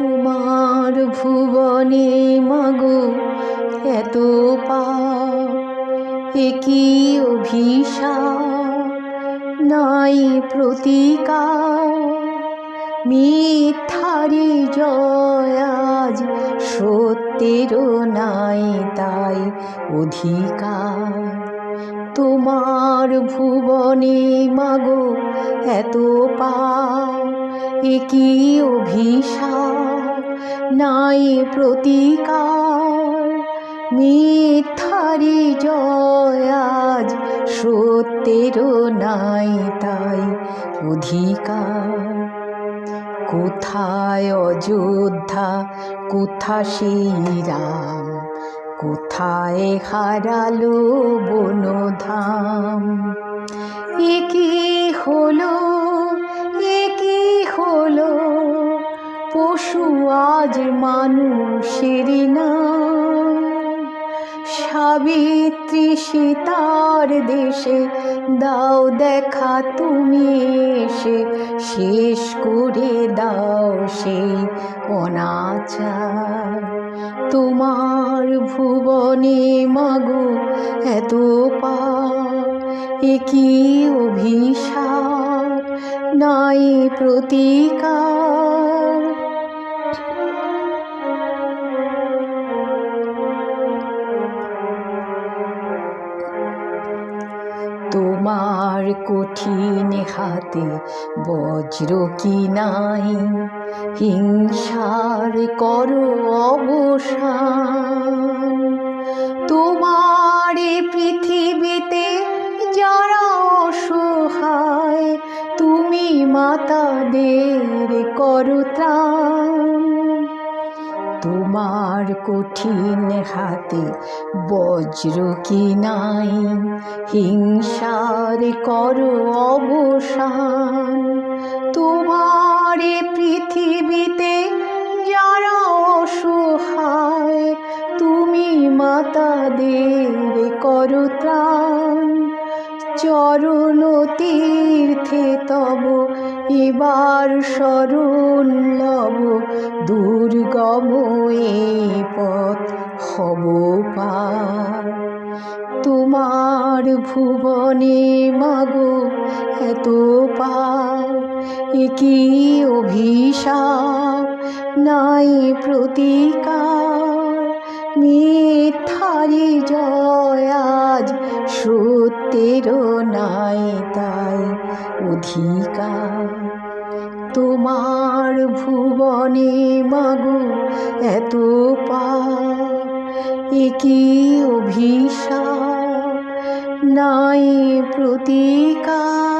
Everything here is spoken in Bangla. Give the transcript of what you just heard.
তোমার ভুবনে মাগো, এত পাপ, একই অভিশাপ, নাই প্রতিকার। মিথ্যারি জয় আজ সত্যেরও নাই তাই অধিকার। তোমার ভুবনে মাগো, এত পাপ, একই অভিশাপ নাই প্রতিকার। মিথ্যারি জয় আজ সত্যেরও নাই তাই অধিকার। কোথায় অযোধ্যা কোথা সেই রাম কোথায় হারালো বনধাম? একই মানুষের নাম। সাবিত্রী সীতার দেশে দাও দেখা তুমি এসে, শেষ করে দাও সেই অনাচার। তোমার ভুবনে মাগো এত পাপ, একই অভিশাপ, নাই প্রতিকার। তোমার কঠিন হাতে বজ্র কি নাই? হিংসার করো অবসান। তোমার পৃথিবীতে যারা অসহায়, তুমি মাতাদের করো ত্রাণ তোমার কঠিন হাতে বজ্র কি নাই? হিংসার করো অবসান। তোমার পৃথিবীতে যারা অসহায়, তুমি মাতাদের করো ত্রাণ। চরণ তীর্থে তব এবার স্মরণ তোমার ভুবনে মাগো, এত পাপ একই অভিশাপ, নাই প্রতিকার। মিথ্যারি জয় আজ সত্যেরও নাই তাই অধিকার। তোমার ভুবনে মাগো, এত পাপ একই অভিশাপ নাই প্রতিকার।